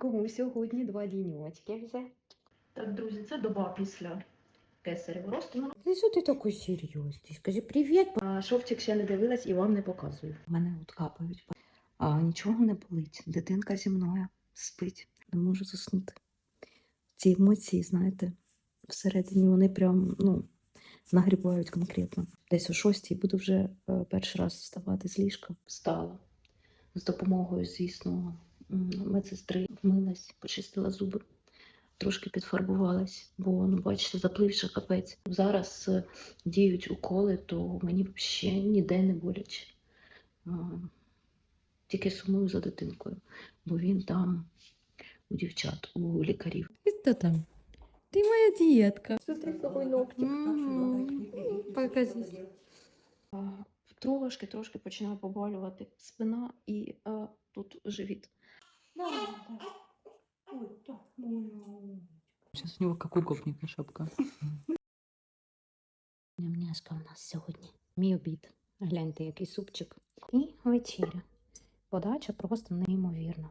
кому сьогодні два діньочки вже. Так, друзі, це доба після кесаревого розтину. Ти що ти такий серйозний? Скажи привіт. А шовчик ще не дивилась і вам не показую. Мене от капають. А нічого не болить. Дитинка зі мною спить. Не можу заснути. Ці емоції, знаєте, всередині вони прям ну, нагрібають конкретно. Десь о шостій буду вже е, перший раз вставати з ліжка. Встала з допомогою, звісно, медсестри вмилась, почистила зуби. Трошки підфарбувалась, бо ну бачите, запливши капець. Зараз е, діють уколи, то мені взагалі ніде не боляче. Тільки сумую за дитинкою, бо він там у дівчат, у лікарів. І Хто там? Ти моя дітка. Смотри, какой ногтик. Покажи. А, Трошки, трошки починає побалювати спина і е, тут живіт. Сейчас у него как у гопника шапка. Нямняшка у нас сьогодні. Мій обід. Гляньте, який супчик. І вечеря. Подача просто неймовірна.